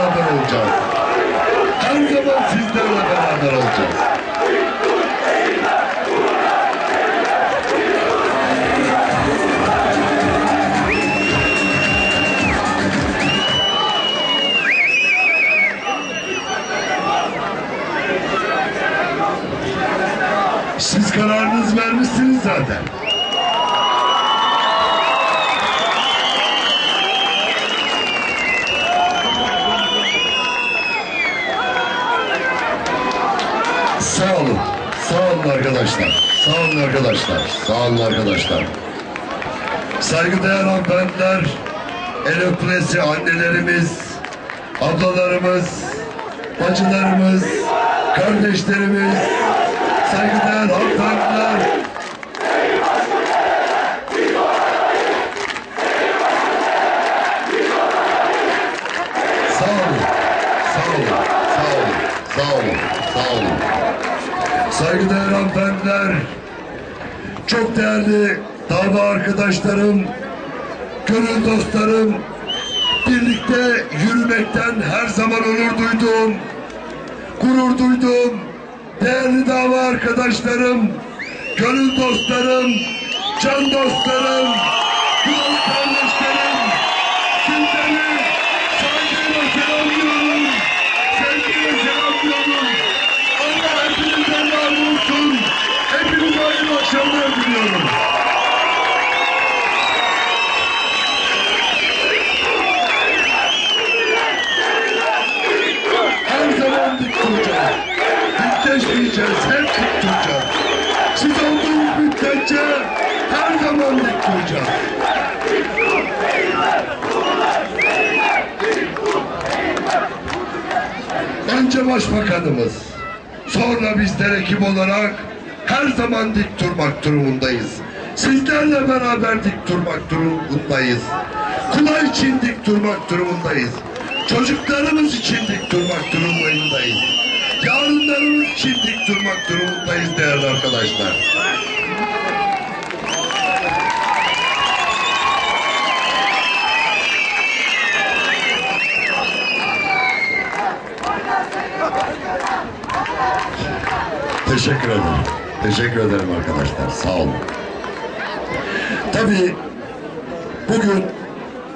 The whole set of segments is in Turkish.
beraber olacağız. Her zaman sizlerle beraber olacağız. Siz kararınızı vermişsiniz zaten. Arkadaşlar. Sağ olun arkadaşlar. Sağ olun arkadaşlar. Saygıdeğer hanımefendiler, el öpülesi annelerimiz, ablalarımız, bacılarımız, kardeşlerimiz, saygıdeğer hanımefendiler, Sağ olun. Sağ olun. Sağ olun. Sağ olun. Saygıdeğer hanımefendiler, çok değerli dava arkadaşlarım, gönül dostlarım, birlikte yürümekten her zaman onur duydum, gurur duydum. Değerli dava arkadaşlarım, gönül dostlarım, can dostlarım, Hep dik duracağız. Siz olduğunuz müddetçe her zaman dik duracağız. Önce başbakanımız, Sonra bizler ekip olarak her zaman dik durmak durumundayız. Sizlerle beraber dik durmak durumundayız. Kula için dik durmak durumundayız. Çocuklarımız için dik durmak durumundayız. Dik durmak durumundayız değerli arkadaşlar. Teşekkür ederim. Teşekkür ederim arkadaşlar. Sağ olun. Tabii bugün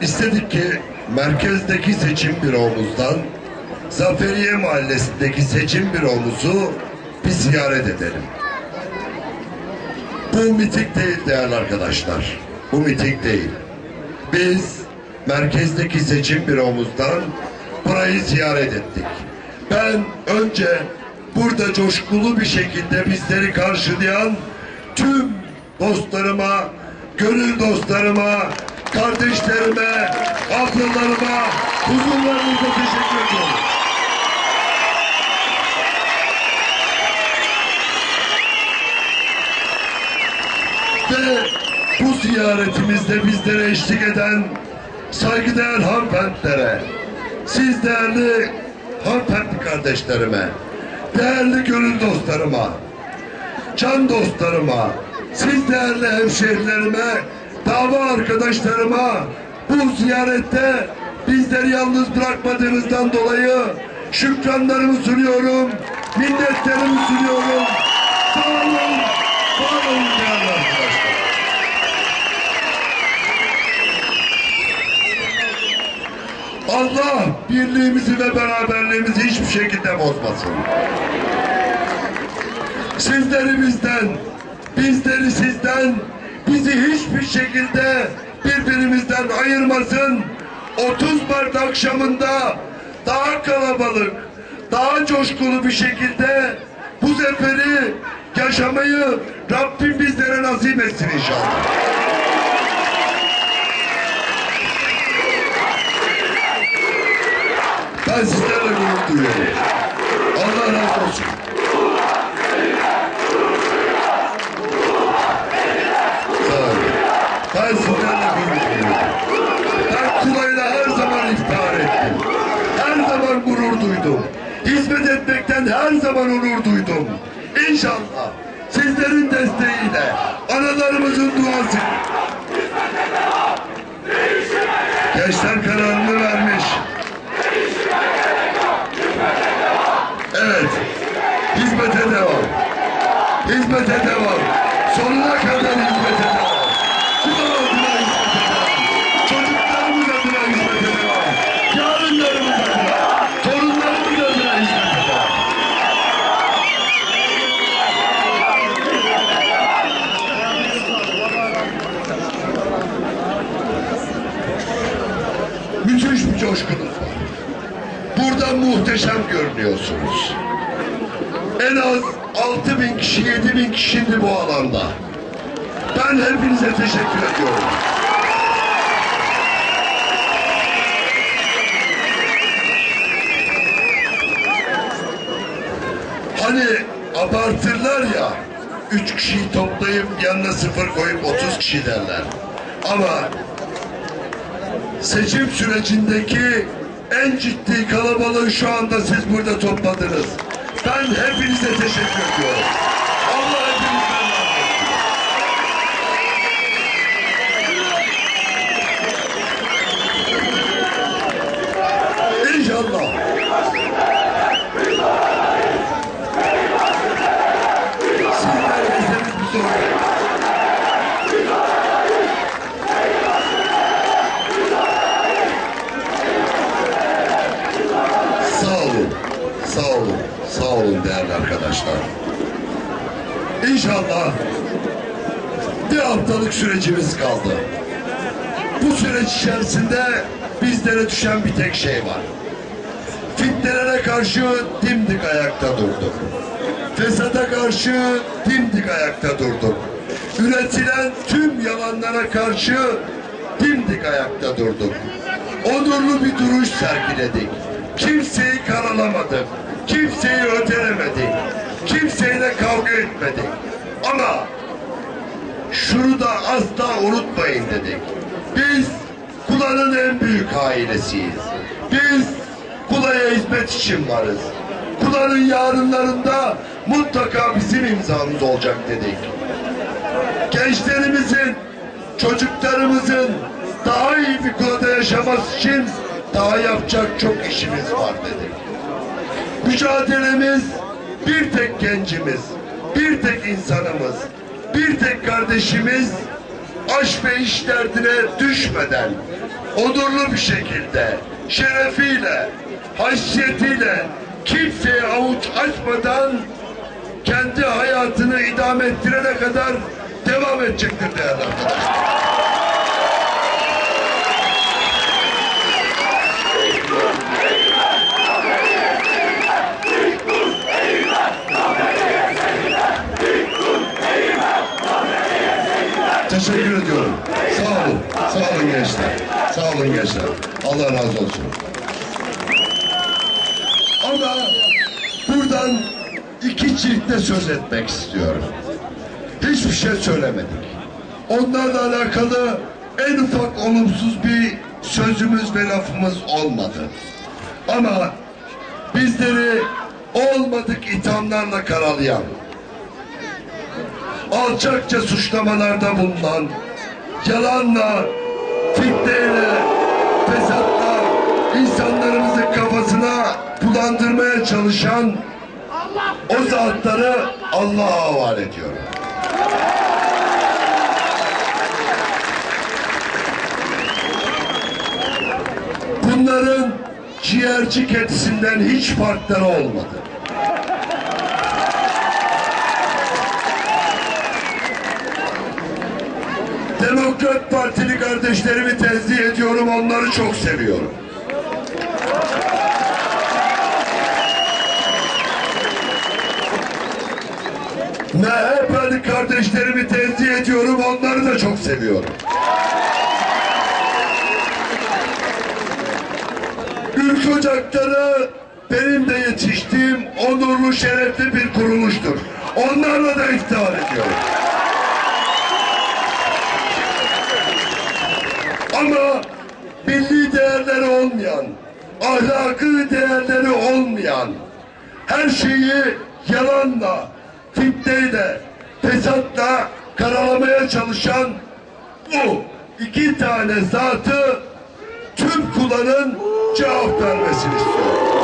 istedik ki merkezdeki seçim büromuzdan Zaferiye Mahallesi'ndeki seçim büromuzu bir ziyaret edelim. Bu miting değil değerli arkadaşlar. Bu miting değil. Biz merkezdeki seçim büromuzdan burayı ziyaret ettik. Ben önce burada coşkulu bir şekilde bizleri karşılayan tüm dostlarıma, gönül dostlarıma, kardeşlerime, ablalarıma huzurlarınızda teşekkür ediyorum. Ve bu ziyaretimizde bizlere eşlik eden saygıdeğer hanımefendilere, siz değerli hanımefendi kardeşlerime, değerli gönül dostlarıma, can dostlarıma, siz değerli hemşehrilerime, dava arkadaşlarıma bu ziyarette bizleri yalnız bırakmadığınızdan dolayı şükranlarımı sunuyorum, minnetlerimi sunuyorum. Sağ olun, var olun değerli arkadaşlar. Allah birliğimizi ve beraberliğimizi hiçbir şekilde bozmasın. Sizleri bizden, bizleri sizden, bizi hiçbir şekilde birbirimizden ayırmasın. 30 Mart akşamında daha kalabalık, daha coşkulu bir şekilde bu zaferi yaşamayı Rabbim bizlere nasip etsin inşallah. Ben sizlerle gurur duyuyorum. Allah razı olsun. Sağ olun. Ben sizlerle gurur duyuyorum. Ben kulayla her zaman iftihar ettim. Her zaman gurur duydum. Hizmet etmekten her zaman onur duydum. İnşallah sizlerin desteğiyle, analarımızın duası. Gençler kararını vermiş. Evet. Hizmete devam. Hizmete devam. Sonuna kadar hizmete devam. Hani abartırlar ya, üç kişiyi toplayıp yanına sıfır koyup 30 kişi derler. Ama seçim sürecindeki en ciddi kalabalığı şu anda siz burada topladınız. Ben hepinize teşekkür ediyorum. Allah hepinizden razı olsun. İnşallah. Sizler bizleriz biz orada. Sağ olun, sağ olun, sağ olun değerli arkadaşlar. İnşallah bir haftalık sürecimiz kaldı. Bu süreç içerisinde bizlere düşen bir tek şey var. Fitnelere karşı dimdik ayakta durduk. Fesada karşı dimdik ayakta durduk. Üretilen tüm yalanlara karşı dimdik ayakta durduk. Onurlu bir duruş sergiledik. Kimseyi karalamadık. Kimseyi ötelemedik. etmedik. Ama şunu da asla unutmayın dedik. Biz Kula'nın en büyük ailesiyiz. Biz Kula'ya hizmet için varız. Kula'nın yarınlarında mutlaka bizim imzamız olacak dedik. Gençlerimizin, çocuklarımızın daha iyi bir Kula'da yaşaması için daha yapacak çok işimiz var dedik. Mücadelemiz bir tek gencimiz, bir tek insanımız, bir tek kardeşimiz aş ve iş derdine düşmeden onurlu bir şekilde, şerefiyle, haysiyetiyle kimseye avuç açmadan kendi hayatını idame ettirene kadar devam edecektir değerli arkadaşlar. Teşekkür ediyorum. Sağ olun. Sağ olun gençler. Sağ olun gençler. Allah razı olsun. Ama buradan iki çifte söz etmek istiyorum. Hiçbir şey söylemedik. Onlarla alakalı en ufak olumsuz bir sözümüz ve lafımız olmadı. Ama bizleri olmadık ithamlarla karalayan, alçakça suçlamalarda bulunan, yalanla, fitneyle, fesatla insanlarımızın kafasına bulandırmaya çalışan o zatları Allah'a havale ediyorum. Bunların ciğerci kedisinden hiç farkları olmadı. Demokrat Partili kardeşlerimi tenzih ediyorum, onları çok seviyorum. MHP'li kardeşlerimi tenzih ediyorum, onları da çok seviyorum. Ülk Ocakları benim de yetiştiğim onurlu, şerefli bir kuruluştur. Onlarla da iftihar ediyorum. Ama milli değerleri olmayan, ahlakı değerleri olmayan, her şeyi yalanla, fitneyle, fesatla karalamaya çalışan bu iki tane zatı tüm kullanın cevap vermesini istiyorum.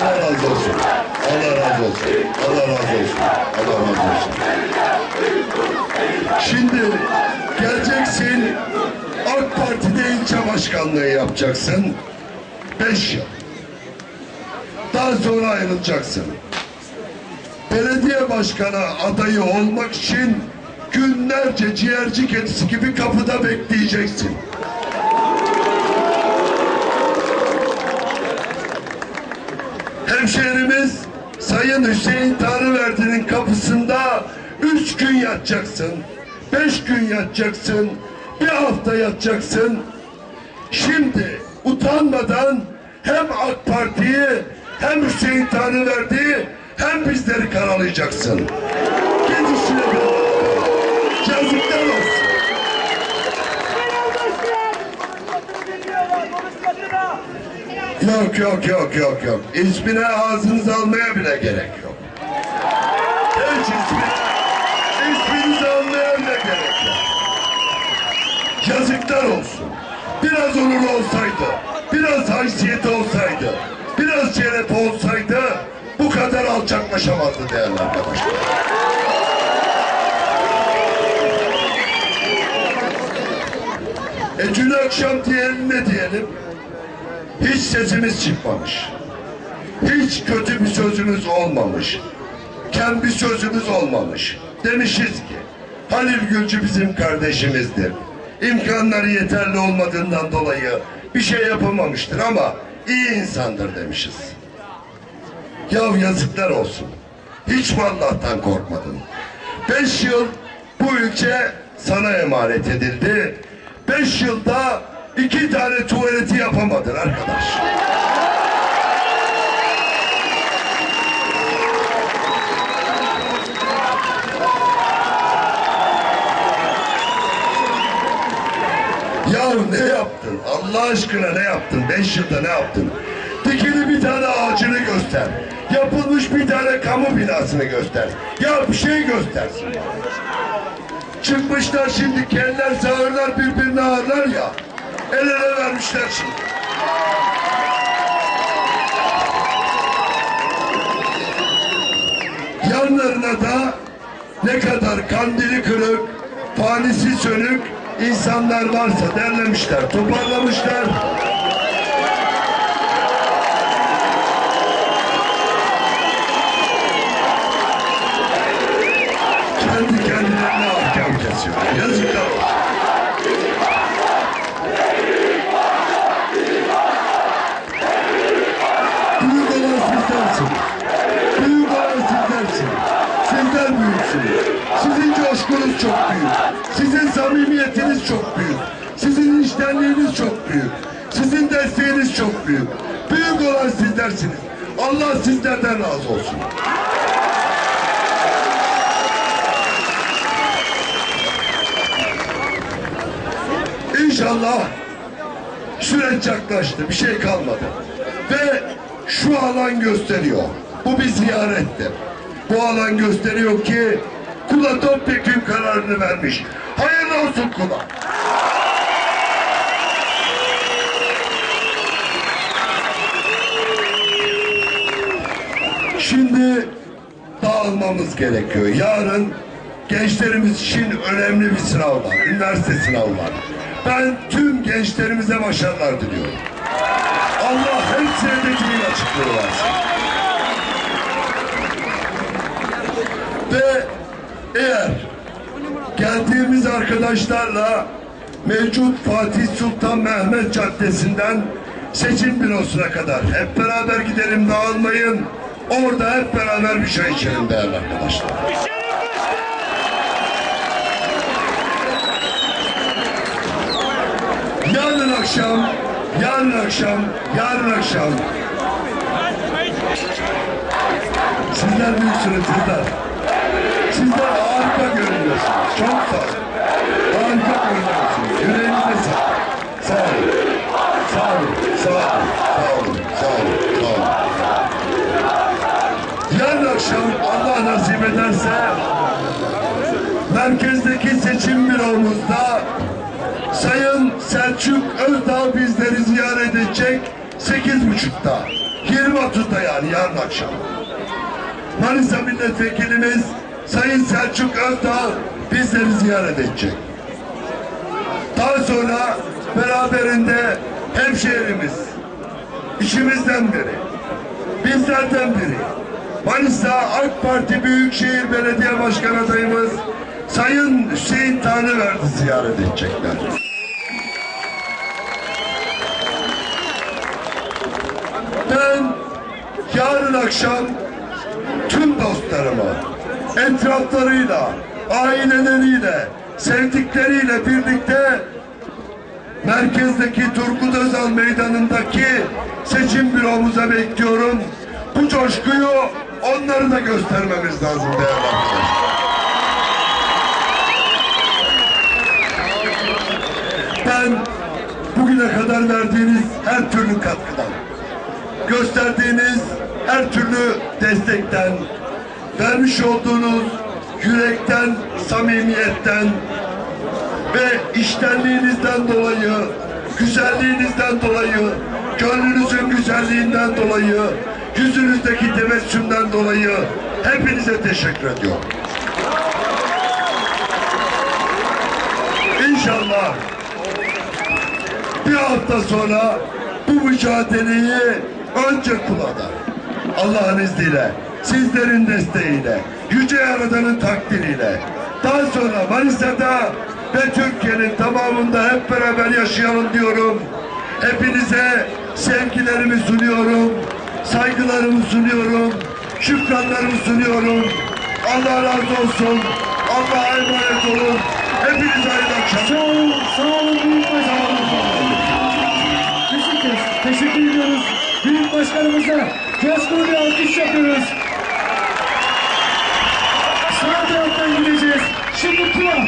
Allah razı olsun. Allah razı olsun. Allah razı olsun. Allah razı olsun. Şimdi geleceksin AK Parti'de ilçe başkanlığı yapacaksın. Beş yıl. Daha sonra ayrılacaksın. Belediye başkanı adayı olmak için günlerce ciğerci kedisi gibi kapıda bekleyeceksin. Hemşehrimiz Sayın Hüseyin Tanrıverdi'nin kapısında üç gün yatacaksın, beş gün yatacaksın, bir hafta yatacaksın. Şimdi utanmadan hem AK Parti'yi hem Hüseyin Tanrıverdi'yi hem bizleri karalayacaksın. Git işine be. Yazıklar olsun. Yok yok yok yok yok. İsmine ağzınızı almaya bile gerek yok. Hiç ismine, isminizi almaya bile gerek yok. Yazıklar olsun. Biraz onur olsaydı, biraz haysiyeti olsaydı, biraz şeref olsaydı bu kadar alçaklaşamazdı değerli arkadaşlar. E dün akşam diyelim ne diyelim? Hiç sesimiz çıkmamış. Hiç kötü bir sözümüz olmamış. Kem bir sözümüz olmamış. Demişiz ki Halil Gülcü bizim kardeşimizdir. İmkanları yeterli olmadığından dolayı bir şey yapamamıştır ama iyi insandır demişiz. Ya yazıklar olsun. Hiç mi Allah'tan korkmadın? Beş yıl bu ülke sana emanet edildi. Beş yılda iki tane tuvaleti yapamadın arkadaş. Ya ne yaptın? Allah aşkına ne yaptın? Beş yılda ne yaptın? Dikili bir tane ağacını göster. Yapılmış bir tane kamu binasını göster. Ya bir şey göstersin. Çıkmışlar şimdi keller sağırlar birbirine ağırlar ya. El ele vermişler şimdi. Yanlarına da ne kadar kandili kırık, fanisi sönük insanlar varsa derlemişler, toparlamışlar. Kendi kendilerine ahkam kesiyor. Yazıklar olsun. Büyük olan sizlersiniz. Büyük olan sizlersiniz. Sizler büyüksünüz. Sizin coşkunuz çok büyük. Sizin samimiyetiniz çok büyük. Sizin iştenliğiniz çok büyük. Sizin desteğiniz çok büyük. Büyük olan sizlersiniz. Allah sizlerden razı olsun. İnşallah süreç yaklaştı. Bir şey kalmadı. Ve şu alan gösteriyor. Bu bir ziyarettir. Bu alan gösteriyor ki kula topyekun kararını vermiş. Hayırlı olsun kula. Şimdi dağılmamız gerekiyor. Yarın gençlerimiz için önemli bir sınav var. Üniversite sınavı var. Ben tüm gençlerimize başarılar diliyorum. Allah hepsine de kimin açıklığı. Ve eğer geldiğimiz arkadaşlarla mevcut Fatih Sultan Mehmet Caddesi'nden seçim bürosuna kadar hep beraber gidelim dağılmayın. Orada hep beraber bir çay içelim değerli arkadaşlar. Yarın akşam, yarın akşam, yarın akşam Sizler büyüksünüz sizler. Sizler harika görünüyorsunuz. Çok sağ olun. Harika görünüyorsunuz. Yüreğinize sağlık. Sağ olun. Sağ olun. Sağ olun. Sağ olun. Sağ olun. Sağ olun. Yarın akşam Allah nasip ederse merkezdeki seçim büromuzda Sayın Selçuk Özdağ bizleri ziyaret edecek 8.30'da 20.30'da yani yarın akşam. Manisa Milletvekilimiz Sayın Selçuk Özdağ bizleri ziyaret edecek. Daha sonra beraberinde hemşehrimiz, işimizden biri, bizlerden biri, Manisa AK Parti Büyükşehir Belediye Başkanı adayımız Sayın Hüseyin Tanrıverdi ziyaret edecekler. Ben yarın akşam tüm dostlarıma, etraflarıyla, aileleriyle, sevdikleriyle birlikte merkezdeki Turgut Özal Meydanı'ndaki seçim büromuza bekliyorum. Bu coşkuyu onları da göstermemiz lazım değerli arkadaşlar. Ben bugüne kadar verdiğiniz her türlü katkıdan, gösterdiğiniz her türlü destekten, vermiş olduğunuz yürekten, samimiyetten ve iştenliğinizden dolayı, güzelliğinizden dolayı, gönlünüzün güzelliğinden dolayı, yüzünüzdeki tebessümden dolayı hepinize teşekkür ediyorum. İnşallah bir hafta sonra bu mücadeleyi önce kulada Allah'ın izniyle, sizlerin desteğiyle, Yüce Yaradan'ın takdiriyle, daha sonra Manisa'da ve Türkiye'nin tamamında hep beraber yaşayalım diyorum. Hepinize sevgilerimi sunuyorum, saygılarımı sunuyorum, şükranlarımı sunuyorum. Allah razı olsun. Allah'a emanet olun. Hepinize hayırlı akşamlar. Sağ olun, sağ olun Büyük Başkanım. Teşekkür, teşekkür ediyoruz. Başkanımıza coşkulu bir alkış yapıyoruz. Sağ taraftan gideceğiz. Şimdi Tuna.